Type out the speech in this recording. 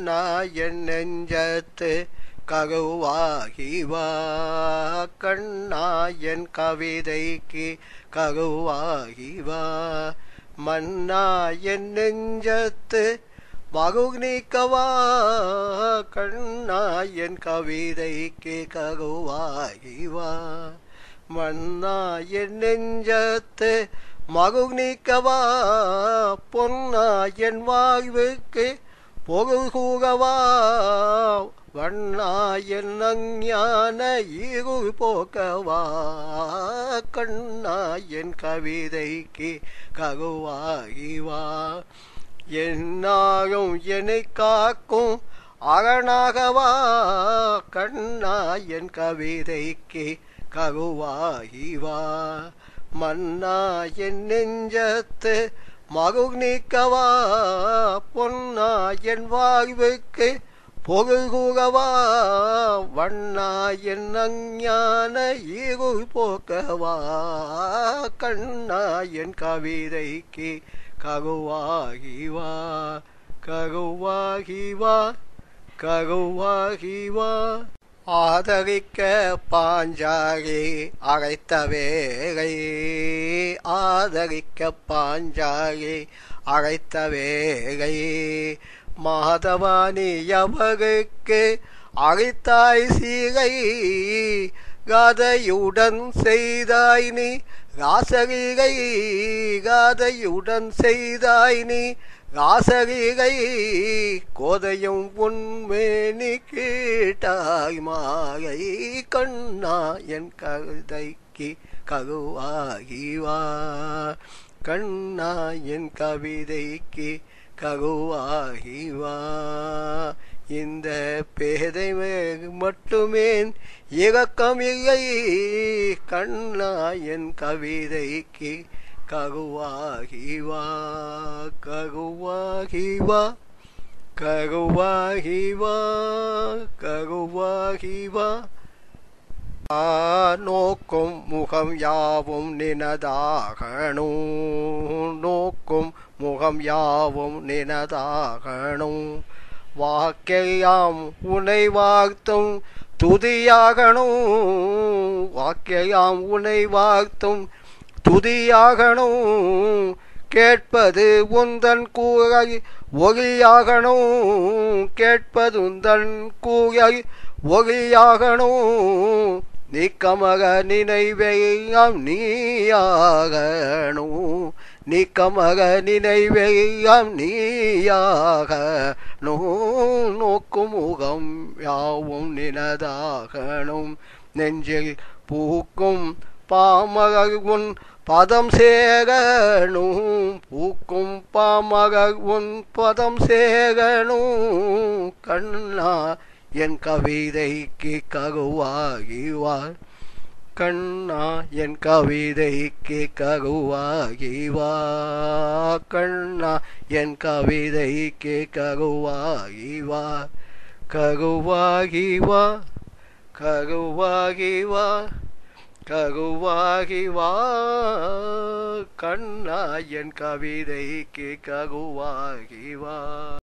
நாயன் நெஞ்சத்து ககுவாகிவா. கண்ணாயன் கவிதைக்கு ககுவாகிவா. மன்னாயன் நெஞ்சத்து மகு கண்ணாயன் கவிதைக்கு ககுவாகிவா. வா நெஞ்சத்து மகு பொன்னாயன் வாழ்வுக்கு பொகுகூகவா வண்ணாயன் ஈகு போக்கவா? கண்ணாயன் கவிதைக்கு ககுவாகிவா என்னாகும் என்னை காக்கும் அரணாகவா? கண்ணாயன் கவிதைக்கு ககுவாகிவா மன்னா என் நெஞ்சத்து மகுநீக்கவா பொன்னா என் வாழ்வுக்கு பொகுகூகவா வண்ணா என் அஞ்ஞான ஈகு போக்கவா கண்ணா என் கவிதைக்கு ககுவாகி வா ககுவாகிவா ஆதரிக்க பாஞ்சாரி அரைத்த வேலை. ஆதரிக்க பாஞ்சாரி அரைத்த வேலை. மாதவானி அவருக்கு அழைத்தாய் சீகை காதையுடன் செய்தாய் நீ. ராசகிகை காதையுடன் செய்தாய் நீ. ராசகிகை கோதையும் உண்மேனி கேட்டாய் மாயை கண்ணா என் கவிதைக்கு ககுவாகி வா. கண்ணா என் கவிதைக்கு ககுவாகி வா. இந்த பேதை மட்டுமே இறக்கமில்லை கண்ணா என் கவிதைக்கு ககுவாகி வா ககுவாகி வா நோக்கும் முகம் யாவும் நினதாகணும். நோக்கும் முகம் யாவும் நினதாகணும். வாக்கையாம் உனை வாக்தும் துதியாகணும். வாக்கையாம் உனை வாக்தும் துதியாகணும். கேட்பது உந்தன் கூகை ஒளியாகணும் கேட்பது உந்தன் கூகை ஒளியாகணும் நீக்கமக நினைவையாம் நீயாகணும். நீக்கமக நினைவையாம் நீயாகணும். நோக்கும் முகம் யாவும் நினதாகணும். நெஞ்சில் பூக்கும் பாமகர் பதம் சேகணும் பூக்கும் பாமகர் பதம் சேகணும் கண்ணா என் கவிதைக்கு ககுவாகிவார் கண்ணா என் கவிதைக்கு ககுவாகிவா கண்ணா என் கவிதைக்கு ககுவாகிவா ககுவாகிவா ககுவாகிவா ககுவாகி வா. ககுவாகி கண்ணா என் கவிதைக்கு ககுவாகி வா.